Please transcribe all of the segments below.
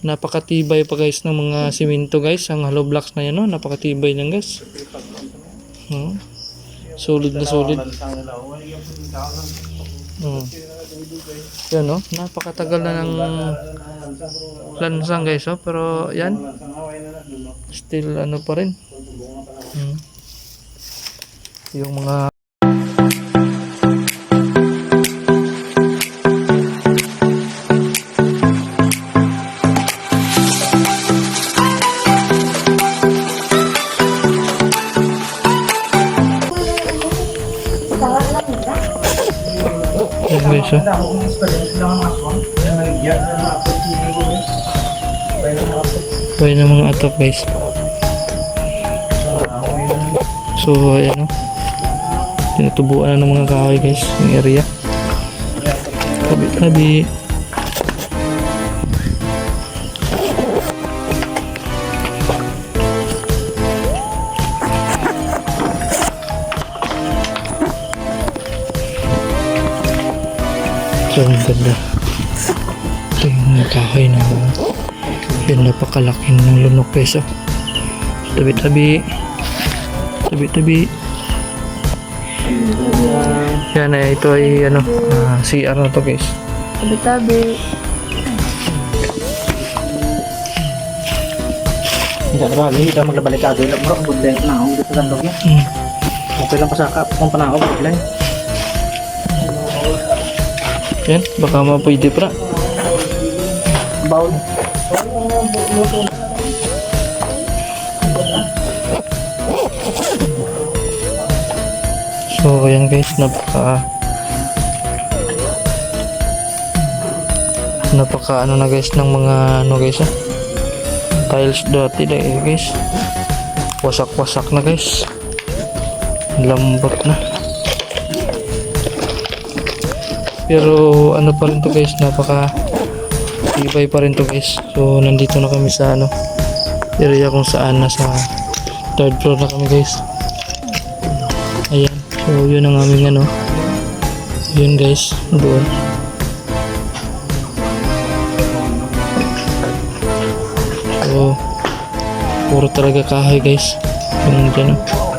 Napakatibay pa guys ng mga simento guys. Ang hollow blocks na yan no. Napakatibay lang guys. Oh. Solid na solid. Oh. Yan no. Napakatagal na ng lansang guys oh. Pero yan. Still ano pa rin. Hmm. Yung mga Oh. Buhay ng mga atop guys. So ayan o. Tinutubuan na ng mga kahoy guys. Yung area. Tabi-tabi. So ang ganda. Ito yung kahoy na yun napakalaki ng lunok guys oh. Tabi-tabi. Tabi-tabi. Yan eh, ito ay ano, ah, CR na to guys. Tabi-tabi. Hindi na ba, hindi ka maglabalikado. Ilang bro, good length na sandok niya. Mm. Okay lang pa sa kap, kung panakaw, good length. Yan, baka mapwede pra. Bowl. So, ayan guys, napaka napaka ano na guys ng mga ano guys ah. tiles dati na eh guys wasak wasak na guys lambot na pero ano pa rin to guys napaka tibay pa rin to guys. So nandito na kami sa ano area kung saan nasa third floor na kami guys. Ayan so yun ang aming ano yun guys doon. So puro talaga kahoy guys. Yung dyan oh.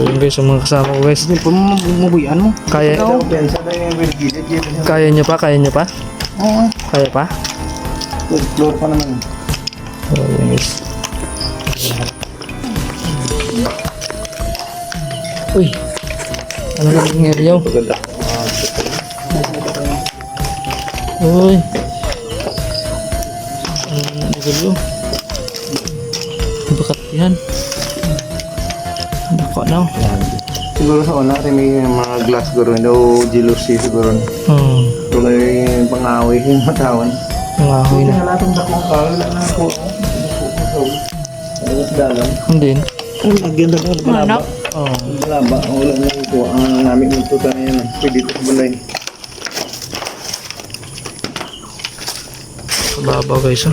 So yun guys, ang mga kasama ko guys. Hindi po mabuyan mo. Kaya, na yung well gilid. yun. kaya nyo pa, kaya nyo pa? Oo, Kaya pa? floor pa naman. Yun guys. Uy, ano na area? Maganda. Uy. Ano na nagulo? Bakat yan. Baka na. Siguro sa una, rin may mga glass siguro, hindi o jealousy siguro. Hmm, Kung may pangawi yung matawan. ahoy na. Wala itong dakong kahoy, wala na ako. Sa dalam? Hindi. Ang maganda ko, malaba. Oh. Malaba, wala na ito. Ang namin ito tayo yan. Pwede ito sa balay. Babaw guys oh.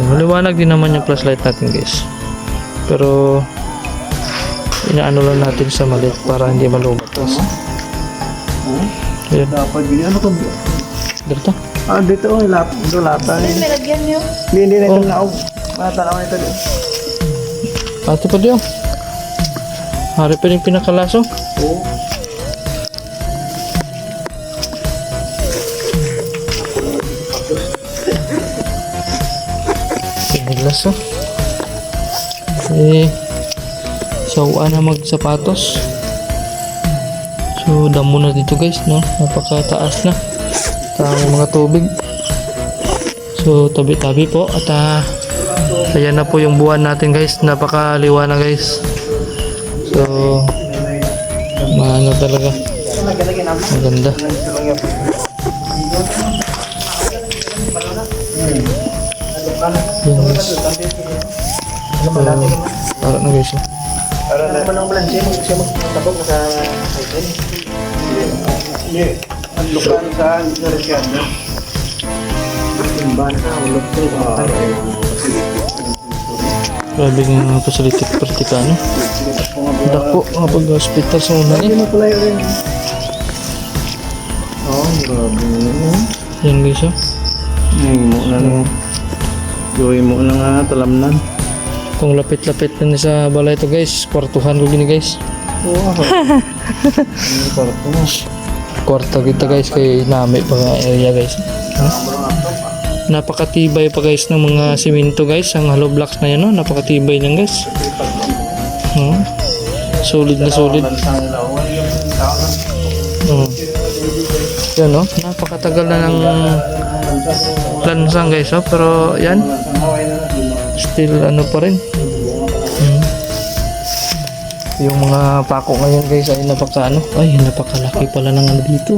Maliwanag din naman yung flashlight natin guys. Pero inaano lang natin sa maliit para hindi malumatas. Ayan, Dapat bili. Ano dito. Ah, dito oh, lap, ito lata. May lagyan niyo. Hindi, hindi na itong naog. Mata naman ito dito. Ate pa diyo. Hari pa rin pinakalaso. Oo. Pinaglas oh. Eh, sawa na magsapatos. So, damo na dito guys, no? Napakataas na. Tama mga tubig. So, tabi-tabi po. At ah, ayan na po yung buwan natin guys. Napakaliwa na guys. So, maano talaga. Maganda. Yan guys. So, para na guys. oh. Ang lukan sa Ricardo. Timban na, ulog ko. Grabe mga facility praktika no. Dako nga pag-hospital sa una eh. Ano pala yun? Oh, grabe. Yan guys oh. Ngayon mo na lang. Gawin mo na nga talamnan. Kung lapit-lapit na sa balay to guys, kwartuhan ko gini guys. Wow. Parto mo? Kwarto kita guys kay nami pa nga area guys. Ha? Napakatibay pa guys ng mga simento guys, ang hollow blocks na yan no, napakatibay niyan guys. Hmm. Solid na solid. Hmm. Yan no, napakatagal na ng lansang guys oh, pero yan, still ano pa rin. Hmm. Yung mga pako ngayon guys ay napaka ano, ay napakalaki pala ng ano dito.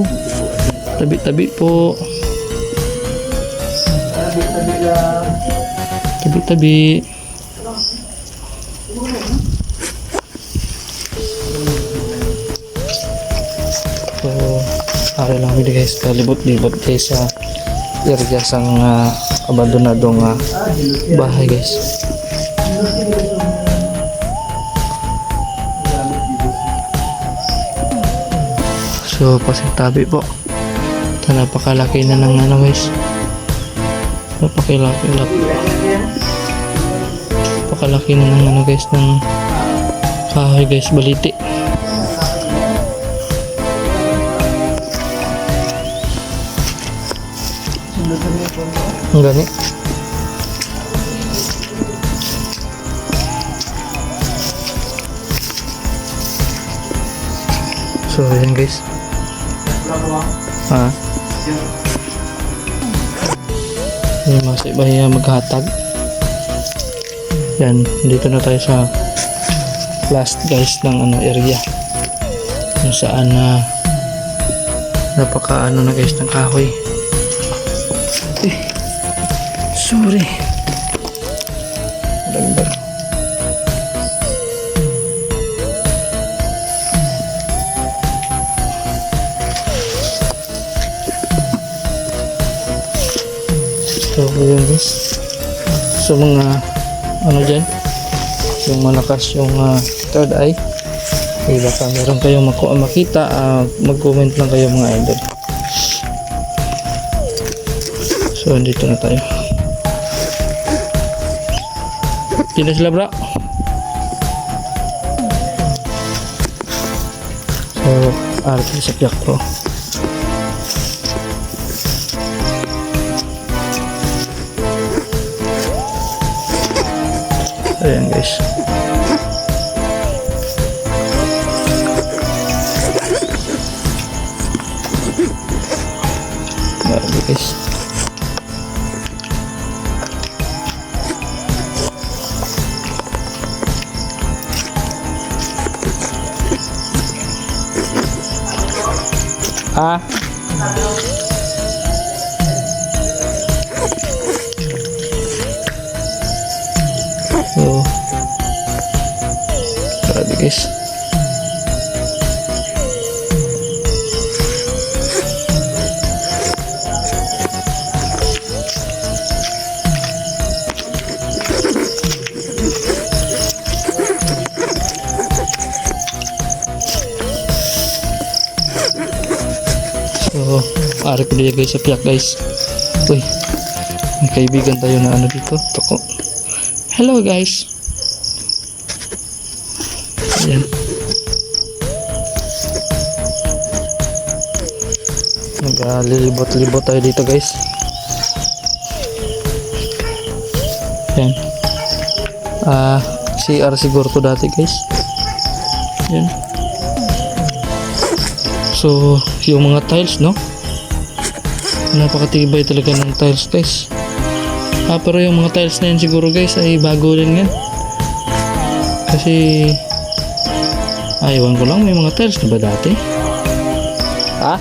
Tabi-tabi po. Tabi-tabi. So, ari lang guys, kalibot-libot guys sa area sang uh, abandonadong ah, bahay guys. So, pasintabi po. Ito, napakalaki na ng ano guys. Napakalaki na. Napakalaki na ng ano guys ng kahoy guys, baliti. Ang gani. So, ayan guys. Ha? May masa iba yung maghatag. Yan, dito na tayo sa last guys ng ano area. Kung saan na napaka ano na guys ng kahoy. Sorry. Dagdag. So, yun guys. So, mga ano dyan, yung malakas yung ah, third eye. Okay, baka meron kayong maku makita, ah, mag-comment lang kayo mga idol. So, dito na tayo. Sino sila bro? So, arte sa Piak Pro. Ayan guys. Grabe guys. Ah. So, grabe guys. Ari ko diya guys sa piyak guys. Uy, may kaibigan tayo na ano dito. Toko. Hello guys. Ayan. Naglilibot-libot tayo dito guys. Ayan. Ah, CR siguro to dati guys. Ayan. So, yung mga tiles, no? Napakatibay talaga ng tiles, guys. Ah, pero yung mga tiles na yun siguro guys ay bago rin yan. Kasi, aywan ko lang, may mga tiles na ba dati? Ha?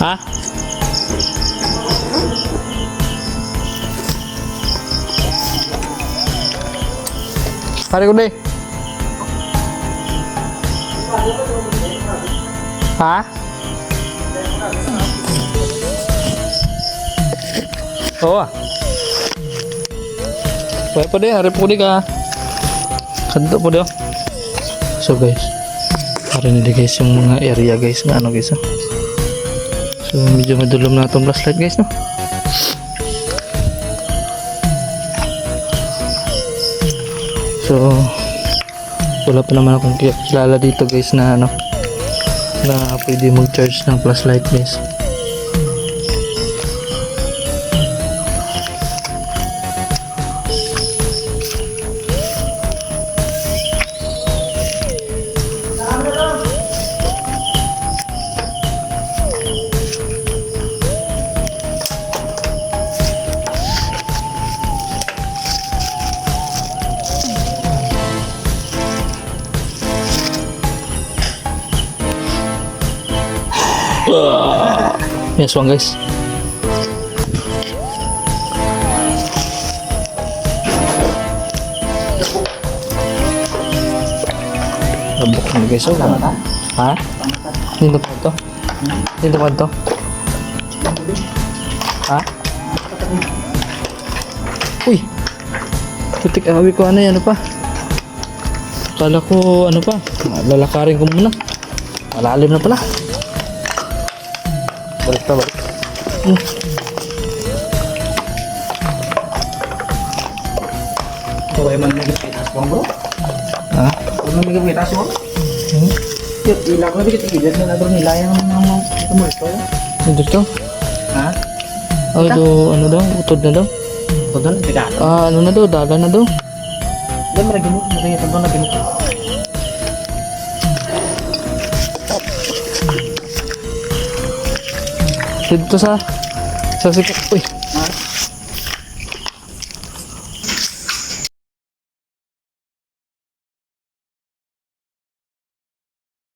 Ha? Pare ko deh. Ha? Oo ah. Pwede pa din, harap ko di ka. Kanto po daw. So guys, para nila guys yung mga area guys na ano guys ah. So medyo madulom na itong flashlight guys no. So wala pa naman akong ki- kilala dito guys na ano na pwede mag-charge ng flashlight guys. Yes, one guys. Labok na guys. Oh. Ha? Dito pa ito? Dito pa ito? Ha? Uy! Putik awi ko ano yan, ano pa? Kala ko ano pa? Lalakarin ko muna. Malalim na pala. Balik na balik. Hmm. Kawai man may kitas bang bro? Ha? Kung may kitas bro? Hmm? Yun, ilang na bigit ilan na nagro nila yung mga tumulto. Nandito? Ha? Ay, do, ano daw? Utod na daw? Tudon, tiga. Ah, ano na daw? Daga na daw? Mereka gini, mereka tudon na gini. Dito sa... Sa sikat. Uy!